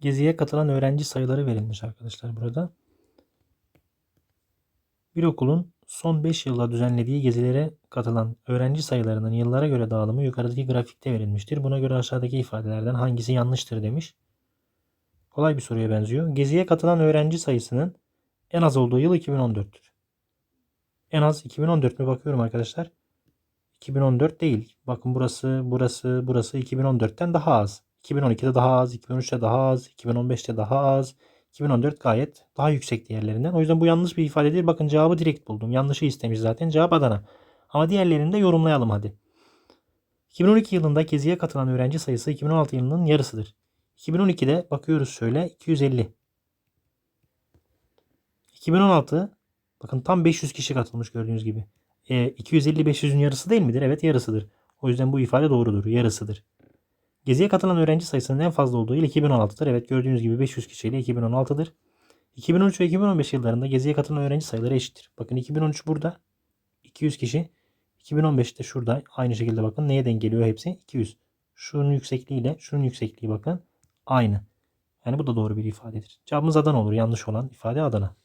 Geziye katılan öğrenci sayıları verilmiş arkadaşlar burada. Bir okulun son 5 yılda düzenlediği gezilere katılan öğrenci sayılarının yıllara göre dağılımı yukarıdaki grafikte verilmiştir. Buna göre aşağıdaki ifadelerden hangisi yanlıştır demiş. Kolay bir soruya benziyor. Geziye katılan öğrenci sayısının en az olduğu yıl 2014'tür. En az 2014 mü bakıyorum arkadaşlar? 2014 değil. Bakın burası, burası, burası 2014'ten daha az. 2012'de daha az, 2013'te daha az, 2015'te daha az. 2014 gayet daha yüksek diğerlerinden. O yüzden bu yanlış bir ifade değil. Bakın cevabı direkt buldum. Yanlışı istemiş zaten. Cevap Adana. Ama diğerlerini de yorumlayalım hadi. 2012 yılında geziye katılan öğrenci sayısı 2016 yılının yarısıdır. 2012'de bakıyoruz şöyle 250. 2016 bakın tam 500 kişi katılmış gördüğünüz gibi. E, 250-500'ün yarısı değil midir? Evet yarısıdır. O yüzden bu ifade doğrudur. Yarısıdır. Geziye katılan öğrenci sayısının en fazla olduğu yıl 2016'dır. Evet gördüğünüz gibi 500 kişiyle 2016'dır. 2013 ve 2015 yıllarında geziye katılan öğrenci sayıları eşittir. Bakın 2013 burada 200 kişi. 2015'te şurada aynı şekilde bakın neye denk geliyor hepsi? 200. Şunun yüksekliğiyle şunun yüksekliği bakın aynı. Yani bu da doğru bir ifadedir. Cevabımız Adana olur. Yanlış olan ifade Adana.